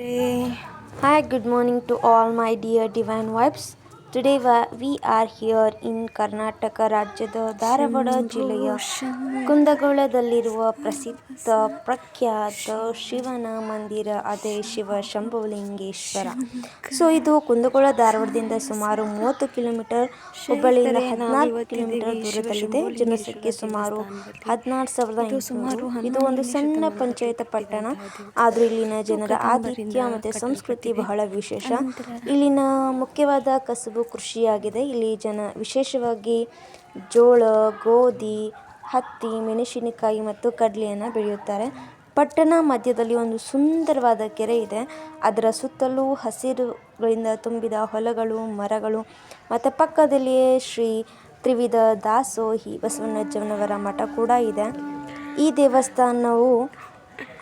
Hi, good morning to all my dear divine vibes. Today we we are here in Karnataka ರಾಜ್ಯದ ಧಾರವಾಡ ಜಿಲ್ಲೆಯ ಕುಂದಗೋಳದಲ್ಲಿರುವ ಪ್ರಸಿದ್ಧ ಪ್ರಖ್ಯಾತ ಶಿವನ ಮಂದಿರ ಅದೇ ಶಿವ ಶಂಭುಲಿಂಗೇಶ್ವರ. ಸೊ ಇದು ಕುಂದಗೋಳ ಧಾರವಾಡದಿಂದ ಸುಮಾರು ಮೂವತ್ತು ಕಿಲೋಮೀಟರ್ ಹುಬ್ಬಳ್ಳಿಯಿಂದ ಹದಿನಾಲ್ಕು ಕಿಲೋಮೀಟರ್ ದೂರದಲ್ಲಿದೆ. ಜನಸಂಖ್ಯೆ ಸುಮಾರು ಹದಿನಾರು ಸಾವಿರದ ಸುಮಾರು ಇದು ಒಂದು ಸಣ್ಣ ಪಂಚಾಯತ್ ಪಟ್ಟಣ. ಆದರೂ ಇಲ್ಲಿನ ಜನರ ಆತಿಥ್ಯ ಮತ್ತು ಸಂಸ್ಕೃತಿ ಬಹಳ ವಿಶೇಷ. ಇಲ್ಲಿನ ಮುಖ್ಯವಾದ ಕಸುಬು ಕೃಷಿಯಾಗಿದೆ. ಇಲ್ಲಿ ಜನ, ವಿಶೇಷವಾಗಿ ಜೋಳ, ಗೋಧಿ, ಹತ್ತಿ, ಮೆಣಸಿನಕಾಯಿ ಮತ್ತು ಕಡಲೆಯನ್ನು ಬೆಳೆಯುತ್ತಾರೆ. ಪಟ್ಟಣ ಮಧ್ಯದಲ್ಲಿ ಒಂದು ಸುಂದರವಾದ ಕೆರೆ ಇದೆ. ಅದರ ಸುತ್ತಲೂ ಹಸಿರುಗಳಿಂದ ತುಂಬಿದ ಹೊಲಗಳು, ಮರಗಳು, ಮತ್ತು ಪಕ್ಕದಲ್ಲಿಯೇ ಶ್ರೀ ತ್ರಿವಿಧ ದಾಸೋಹಿ ಬಸವಣ್ಣಜ್ಜನವರ ಮಠ ಕೂಡ ಇದೆ. ಈ ದೇವಸ್ಥಾನವು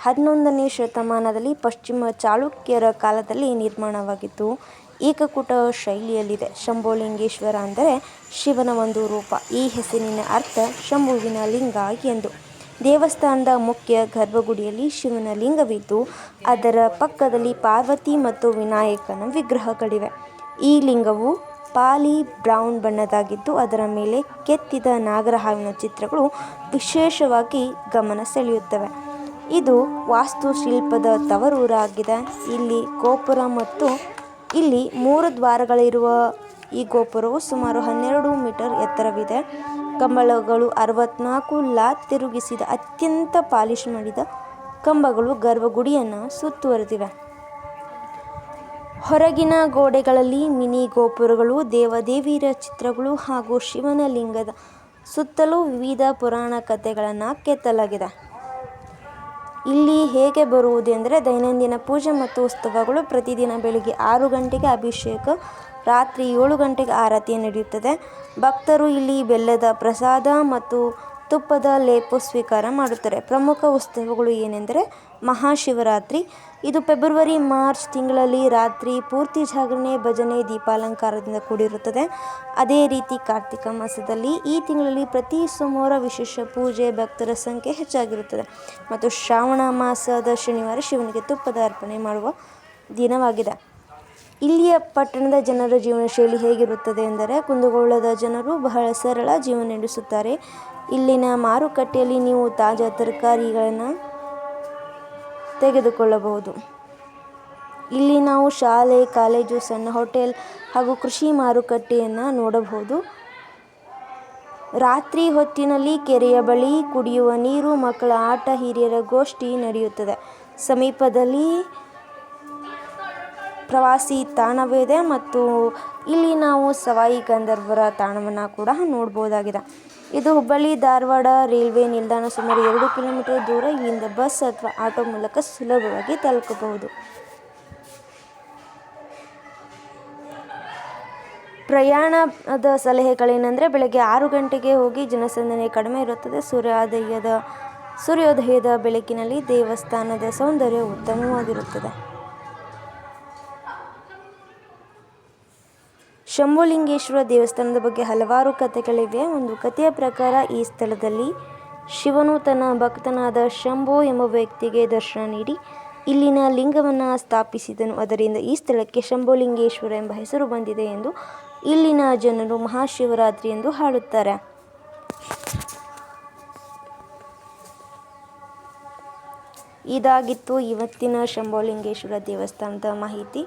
ಹನ್ನೊಂದನೇ ಶತಮಾನದಲ್ಲಿ ಪಶ್ಚಿಮ ಚಾಲುಕ್ಯರ ಕಾಲದಲ್ಲಿ ನಿರ್ಮಾಣವಾಗಿತ್ತು. ಏಕಕೂಟ ಶೈಲಿಯಲ್ಲಿದೆ. ಶಂಭುಲಿಂಗೇಶ್ವರ ಅಂದರೆ ಶಿವನ ಒಂದು ರೂಪ. ಈ ಹೆಸರಿನ ಅರ್ಥ ಶಂಭುವಿನ ಲಿಂಗ ಎಂದು. ದೇವಸ್ಥಾನದ ಮುಖ್ಯ ಗರ್ಭಗುಡಿಯಲ್ಲಿ ಶಿವನ ಲಿಂಗವಿದ್ದು, ಅದರ ಪಕ್ಕದಲ್ಲಿ ಪಾರ್ವತಿ ಮತ್ತು ವಿನಾಯಕನ ವಿಗ್ರಹಗಳಿವೆ. ಈ ಲಿಂಗವು ಪಾಲಿ ಬ್ರೌನ್ ಬಣ್ಣದಾಗಿದ್ದು ಅದರ ಮೇಲೆ ಕೆತ್ತಿದ ನಾಗರಹಾವಿನ ಚಿತ್ರಗಳು ವಿಶೇಷವಾಗಿ ಗಮನ ಸೆಳೆಯುತ್ತವೆ. ಇದು ವಾಸ್ತುಶಿಲ್ಪದ ತವರೂರಾಗಿದೆ. ಇಲ್ಲಿ ಗೋಪುರ ಮತ್ತು ಇಲ್ಲಿ ಮೂರು ದ್ವಾರಗಳಿರುವ ಈ ಗೋಪುರವು ಸುಮಾರು ಹನ್ನೆರಡು ಮೀಟರ್ ಎತ್ತರವಿದೆ. ಕಂಬಳಗಳು ಅರವತ್ನಾಲ್ಕು ಲಾ ತಿರುಗಿಸಿದ ಅತ್ಯಂತ ಪಾಲಿಶ್ ಮಾಡಿದ ಕಂಬಗಳು ಗರ್ಭಗುಡಿಯನ್ನು ಸುತ್ತುವರೆದಿವೆ. ಹೊರಗಿನ ಗೋಡೆಗಳಲ್ಲಿ ಮಿನಿ ಗೋಪುರಗಳು ದೇವದೇವಿಯರ ಚಿತ್ರಗಳು ಹಾಗೂ ಶಿವನ ಲಿಂಗದ ಸುತ್ತಲೂ ವಿವಿಧ ಪುರಾಣ ಕಥೆಗಳನ್ನು ಕೆತ್ತಲಾಗಿದೆ. ಇಲ್ಲಿ ಹೇಗೆ ಬರುವುದೆಂದರೆ ದೈನಂದಿನ ಪೂಜೆ ಮತ್ತು ಉತ್ಸವಗಳು ಪ್ರತಿದಿನ ಬೆಳಿಗ್ಗೆ ಆರು ಗಂಟೆಗೆ ಅಭಿಷೇಕ, ರಾತ್ರಿ ಏಳು ಗಂಟೆಗೆ ಆರತಿ ನಡೆಯುತ್ತದೆ. ಭಕ್ತರು ಇಲ್ಲಿ ಬೆಲ್ಲದ ಪ್ರಸಾದ ಮತ್ತು ತುಪ್ಪದ ಲೇಪು ಸ್ವೀಕಾರ ಮಾಡುತ್ತಾರೆ. ಪ್ರಮುಖ ಉತ್ಸವಗಳು ಏನೆಂದರೆ ಮಹಾಶಿವರಾತ್ರಿ. ಇದು ಫೆಬ್ರವರಿ, ಮಾರ್ಚ್ ತಿಂಗಳಲ್ಲಿ ರಾತ್ರಿ ಪೂರ್ತಿ ಜಾಗರಣೆ, ಭಜನೆ, ದೀಪಾಲಂಕಾರದಿಂದ ಕೂಡಿರುತ್ತದೆ. ಅದೇ ರೀತಿ ಕಾರ್ತಿಕ ಮಾಸದಲ್ಲಿ ಈ ತಿಂಗಳಲ್ಲಿ ಪ್ರತಿ ಸೋಮವಾರ ವಿಶೇಷ ಪೂಜೆ, ಭಕ್ತರ ಸಂಖ್ಯೆ ಹೆಚ್ಚಾಗಿರುತ್ತದೆ. ಮತ್ತು ಶ್ರಾವಣ ಮಾಸದ ಶನಿವಾರ ಶಿವನಿಗೆ ತುಪ್ಪದ ಅರ್ಪಣೆ ಮಾಡುವ ದಿನವಾಗಿದೆ. ಇಲ್ಲಿಯ ಪಟ್ಟಣದ ಜನರ ಜೀವನ ಶೈಲಿ ಹೇಗಿರುತ್ತದೆ ಎಂದರೆ ಕುಂದಗೋಳದ ಜನರು ಬಹಳ ಸರಳ ಜೀವನ ನಡೆಸುತ್ತಾರೆ. ಇಲ್ಲಿನ ಮಾರುಕಟ್ಟೆಯಲ್ಲಿ ನೀವು ತಾಜಾ ತರಕಾರಿಗಳನ್ನು ತೆಗೆದುಕೊಳ್ಳಬಹುದು. ಇಲ್ಲಿ ನಾವು ಶಾಲೆ, ಕಾಲೇಜು, ಸಣ್ಣ ಹೋಟೆಲ್ ಹಾಗೂ ಕೃಷಿ ಮಾರುಕಟ್ಟೆಯನ್ನು ನೋಡಬಹುದು. ರಾತ್ರಿ ಹೊತ್ತಿನಲ್ಲಿ ಕೆರೆಯ ಬಳಿ ಕುಡಿಯುವ ನೀರು, ಮಕ್ಕಳ ಆಟ, ಹಿರಿಯರ ಗೋಷ್ಠಿ ನಡೆಯುತ್ತದೆ. ಸಮೀಪದಲ್ಲಿ ಪ್ರವಾಸಿ ತಾಣವಿದೆ ಮತ್ತು ಇಲ್ಲಿ ನಾವು ಸವಾಯಿ ಗಂಧರ್ವರ ತಾಣವನ್ನು ಕೂಡ ನೋಡ್ಬೋದಾಗಿದೆ. ಇದು ಹುಬ್ಬಳ್ಳಿ ಧಾರವಾಡ ರೈಲ್ವೆ ನಿಲ್ದಾಣ ಸುಮಾರು ಎರಡು ಕಿಲೋಮೀಟರ್ ದೂರ ಇಲ್ಲಿಂದ ಬಸ್ ಅಥವಾ ಆಟೋ ಮೂಲಕ ಸುಲಭವಾಗಿ ತಲುಪಬಹುದು. ಪ್ರಯಾಣದ ಸಲಹೆಗಳೇನೆಂದರೆ ಬೆಳಗ್ಗೆ ಆರು ಗಂಟೆಗೆ ಹೋಗಿ ಜನಸಂದಣಿ ಕಡಿಮೆ ಇರುತ್ತದೆ. ಸೂರ್ಯೋದಯದ ಸೂರ್ಯೋದಯದ ಬೆಳಕಿನಲ್ಲಿ ದೇವಸ್ಥಾನದ ಸೌಂದರ್ಯ ಉತ್ತಮವಾಗಿರುತ್ತದೆ. ಶಂಭುಲಿಂಗೇಶ್ವರ ದೇವಸ್ಥಾನದ ಬಗ್ಗೆ ಹಲವಾರು ಕಥೆಗಳಿವೆ. ಒಂದು ಕಥೆಯ ಪ್ರಕಾರ ಈ ಸ್ಥಳದಲ್ಲಿ ಶಿವನು ತನ್ನ ಭಕ್ತನಾದ ಶಂಭು ಎಂಬ ವ್ಯಕ್ತಿಗೆ ದರ್ಶನ ನೀಡಿ ಇಲ್ಲಿನ ಲಿಂಗವನ್ನು ಸ್ಥಾಪಿಸಿದನು. ಅದರಿಂದ ಈ ಸ್ಥಳಕ್ಕೆ ಶಂಭುಲಿಂಗೇಶ್ವರ ಎಂಬ ಹೆಸರು ಬಂದಿದೆ ಎಂದು ಇಲ್ಲಿನ ಜನರು ಮಹಾಶಿವರಾತ್ರಿ ಎಂದು ಹಾಡುತ್ತಾರೆ. ಇದಾಗಿತ್ತು ಇವತ್ತಿನ ಶಂಭೋಲಿಂಗೇಶ್ವರ ದೇವಸ್ಥಾನದ ಮಾಹಿತಿ.